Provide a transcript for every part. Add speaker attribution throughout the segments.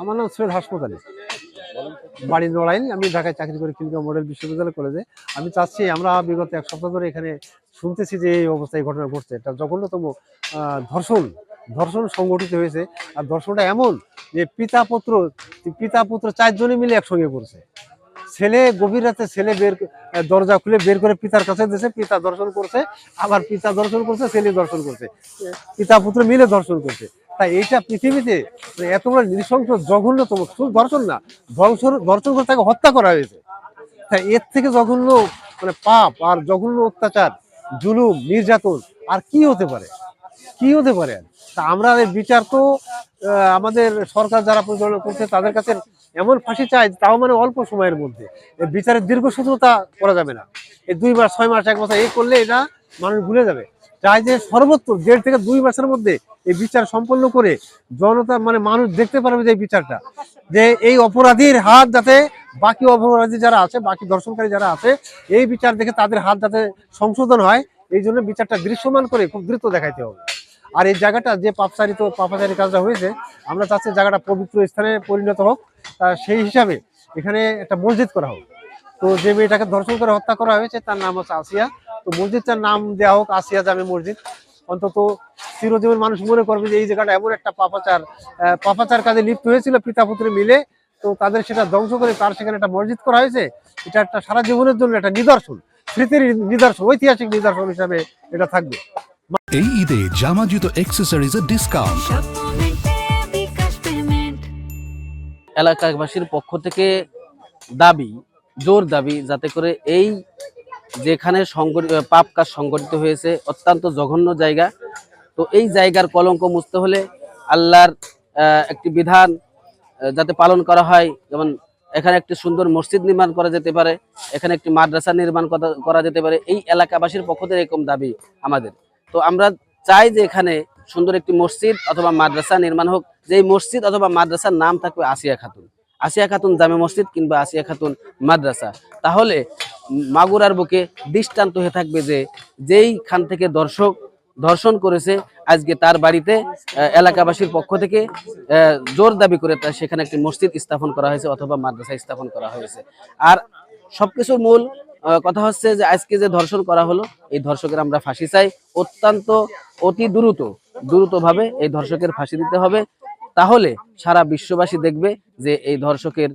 Speaker 1: আমার নাম সৈয়দ হাসপাতালে বাড়ি নড়াইল আমি ঢাকায় চাকরি করি খিলগাঁও মডেল বিশ্ববিদ্যালয় কলেজে। আমি চাচ্ছি, আমরা বিগত এক সপ্তাহ ধরে এখানে শুনতেছি যে এই অবস্থায় ঘটনা ঘটছে। এটা জঘন্যতম ধর্ষণ ধর্ষণ সংগঠিত হয়েছে। আর ধর্ষণটা এমন যে পিতা পুত্র পিতা পুত্র চারজনে মিলে একসঙ্গে করছে। ছেলে গভীর রাতে ছেলে বের, দরজা খুলে বের করে পিতার কাছে দিয়েছে, পিতা দর্শন করছে, আবার পিতা দর্শন করছে, ছেলে দর্শন করছে। পিতা পুত্র মিলে দর্শন করছে। তাই এইটা পৃথিবীতে মানে এত বড় নৃশংস জঘন্যতম শুধু ধর্ষণ না ধর্ষণ ধর্ষণ করে তাকে হত্যা করা হয়েছে। তাই এর থেকে জঘন্য মানে পাপ আর জঘন্য অত্যাচার, জুলুম, নির্যাতন আর কি হতে পারে? কি হতে পারে? তা আমরা বিচার তো আমাদের সরকার যারা পরিচালনা করছে তাদের কাছে এমন ফাঁসি চাই তাও মানে অল্প সময়ের মধ্যে। বিচারের দীর্ঘসূত্রতা করা যাবে না। এই দুই মাস, ছয় মাস, এক মাস এই করলে এটা মানুষ ভুলে যাবে। চাই যে সর্বোচ্চ দেড় থেকে দুই মাসের মধ্যে এই বিচার সম্পন্ন করে জনতা মানে মানুষ দেখতে পারবে যে বিচারটা। যে এই অপরাধীর হাত যাতে বাকি অপরাধী যারা আছে, বাকি দর্শনকারী যারা আছে, এই বিচার দেখে তাদের হাত যাতে সংশোধন হয়, এই জন্য বিচারটা দৃশ্যমান করে খুব দ্রুত দেখাইতে হবে। আর এই জায়গাটা যে পাপচারিত পাপাচারী কাজটা হয়েছে, আমরা চাচ্ছি জায়গাটা পবিত্র স্থানে পরিণত হোক। সেই হিসাবে এখানে একটা মসজিদ করা হোক। তো যে মেয়েটাকে ধর্ষণ করে হত্যা করা হয়েছে তার নাম হচ্ছে আসিয়া। তো মসজিদটার নাম দেওয়া হোক আসিয়া জামে মসজিদ। অন্তত চিরজীবন মানুষ মনে করবে যে এই জায়গাটা এমন একটা পাপাচার আহ, পাপাচার কাজে লিপ্ত হয়েছিল পিতা পুত্রে মিলে। তো তাদের সেটা ধ্বংস করে তার সেখানে একটা মসজিদ করা হয়েছে। এটা একটা সারা জীবনের জন্য একটা নিদর্শন স্মৃতির নিদর্শন ঐতিহাসিক নিদর্শন হিসাবে এটা থাকবে।
Speaker 2: এই ঈদে জামা জুতো অ্যাক্সেসরিজের ডিসকাউন্ট
Speaker 3: এলাকাবাসীর পক্ষ থেকে দাবি জোর দাবি যাতে করে এই যেখানে পাপ কাজ সংগঠিত হয়েছে, অত্যন্ত জঘন্য জায়গা। তো এই জায়গার কলঙ্ক মুছতে হলে আল্লাহর একটি বিধান যাতে পালন করা হয়। যেমন এখানে একটি সুন্দর মসজিদ নির্মাণ করা যেতে পারে, এখানে একটি মাদ্রাসা নির্মাণ করা- যেতে পারে। এই এলাকাবাসীর পক্ষ থেকে এরকম দাবি আমাদের। তো আমরা চাই যে এখানে সুন্দর একটি মসজিদ অথবা মাদ্রাসা নির্মাণ হোক। যে মসজিদ অথবা মাদ্রাসার নাম থাকবে আসিয়া খাতুন। আসিয়া খাতুন জামে মসজিদ কিংবা আসিয়া খাতুন মাদ্রাসা। তাহলে মাগুরার বুকে দৃষ্টান্ত হয়ে থাকবে যে যেই খান থেকে দর্শক ধর্ষণ করেছে, আজকে তার বাড়িতে এলাকাবাসীর পক্ষ থেকে জোর দাবি করে তার সেখানে একটি মসজিদ স্থাপন করা হয়েছে অথবা মাদ্রাসা স্থাপন করা হয়েছে। আর সবকিছুর মূল কথা হচ্ছে যে আজকে যে ধর্ষণ করা হলো, এই ধর্ষকের আমরা ফাঁসি চাই। অত্যন্ত অতি দ্রুত, দ্রুতভাবে এই ধর্ষকের ফাঁসি দিতে হবে। তাহলে সারা বিশ্ববাসী দেখবে যে এই ধর্ষকের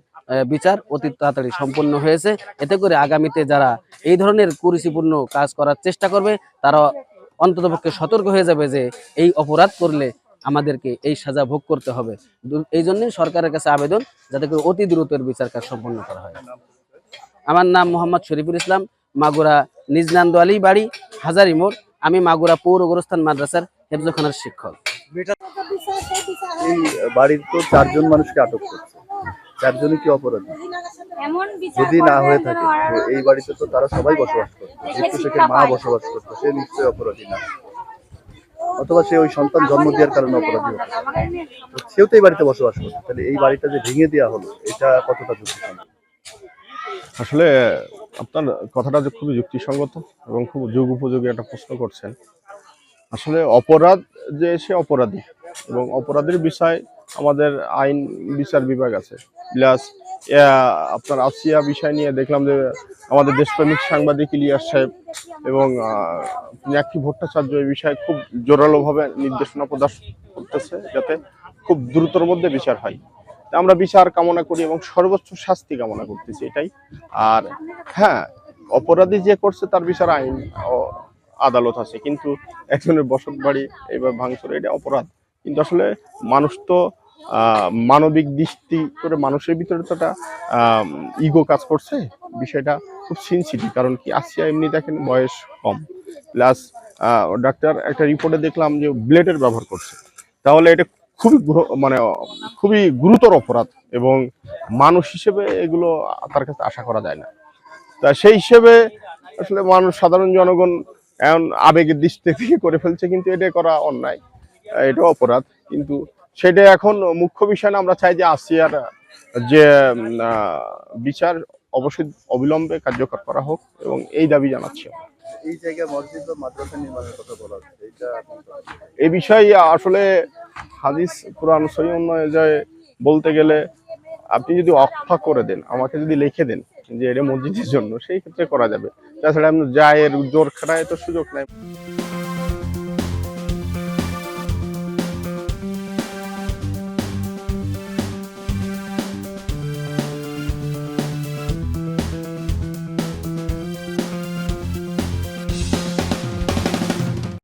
Speaker 3: বিচার অতি তাড়াতাড়ি সম্পন্ন হয়েছে। এতে করে আগামীতে যারা এই ধরনের কুরুচিপূর্ণ কাজ করার চেষ্টা করবে, তারা অন্ততপক্ষে সতর্ক হয়ে যাবে যে এই অপরাধ করলে আমাদেরকে এই সাজা ভোগ করতে হবে। এই জন্যই সরকারের কাছে আবেদন, যাতে করে অতি দ্রুত এর বিচার কাজ সম্পন্ন করা হয়। আমার নাম মোহাম্মদ শরীফুল ইসলাম, মাগুরা নিজনান্দ আলী বাড়ি, হাজারি মোড়। আমি মাগুরা পৌর গোরস্থান মাদ্রাসার হেফজখানার শিক্ষক।
Speaker 4: এই বাড়ির তো চারজন মানুষকে আটক করছে। চারজনই কি অপরাধী? যদি না হয়ে থাকে এই বাড়িতে তো তারা সবাই বসবাস করতো দীপ্ত শেখের মা বসবাস করতো সে নিশ্চয়ই অপরাধী না। অথবা সে ওই সন্তান জন্ম দেওয়ার কারণে অপরাধী হতে সেও তো এই বাড়িতে বসবাস করতো তাহলে এই বাড়িটা যে ভেঙে দেওয়া হলো এটা কতটা যুক্তিসঙ্গত?
Speaker 5: আসলে আপনার কথাটা যে খুবই যুক্তিসঙ্গত এবং খুব যুগ উপযোগী একটা প্রশ্ন করছেন। আসলে অপরাধ যে সে অপরাধী এবং অপরাধের বিষয় আমাদের আইন বিচার বিভাগ আছে। প্লাস আপনার আসিয়া বিষয় নিয়ে দেখলাম যে আমাদের দেশপ্রেমিক সাংবাদিক ইলিয়াস সাহেব এবং পিনাক্ষী ভট্টাচার্য এই বিষয়ে খুব জোরালোভাবে নির্দেশনা প্রদান করতেছে যাতে খুব দ্রুতর মধ্যে বিচার হয়। আমরা বিচার কামনা করি এবং সর্বোচ্চ শাস্তি কামনা করতেছি এটাই। আর হ্যাঁ অপরাধী যে করছে তার বিচার আইন আদালত আছে, কিন্তু একজনের বসত বাড়ি এবার ভাঙচুর, এটা অপরাধ। কিন্তু আসলে মানুষ তো মানবিক দৃষ্টি করে মানুষের ভিতরে তো একটা ইগো কাজ করছে, বিষয়টা খুব সিনসিটিভ কারণ কি আসিয়া এমনি দেখেন বয়স কম। প্লাস ডাক্তার একটা রিপোর্টে দেখলাম যে ব্লেডের ব্যবহার করছে। তাহলে এটা খুবই মানে খুবই গুরুতর অপরাধ এবং মানুষ হিসেবে এগুলো তার কাছে আশা করা যায় না। তা সেই হিসেবে আসলে মানুষ, সাধারণ জনগণ এখন আবেগের দৃষ্টি থেকে করে ফেলছে কিন্তু এটা করা অন্যায়। এটা অপরাধ। কিন্তু সেটা এখন মুখ্য বিষয় না আমরা চাই যে আসিয়ার যে বিচার অবশ্যই অবিলম্বে কার্যকর করা হোক এবং এই দাবি জানাচ্ছি।
Speaker 4: এই জায়গায় মসজিদ বা মাদ্রাসা নির্মাণের কথা বলা হচ্ছে এটা আপনি তো-
Speaker 5: এই বিষয়ে আসলে হাদিস কোরআন সহি অনুযায়ী বলতে গেলে আপনি যদি অক্ষা করে দেন আমাকে যদি লিখে দেন যে এটা মসজিদের জন্য, সেই ক্ষেত্রে করা যাবে। তাছাড়া আপনি এর জোর খাটায় তো সুযোগ নাই।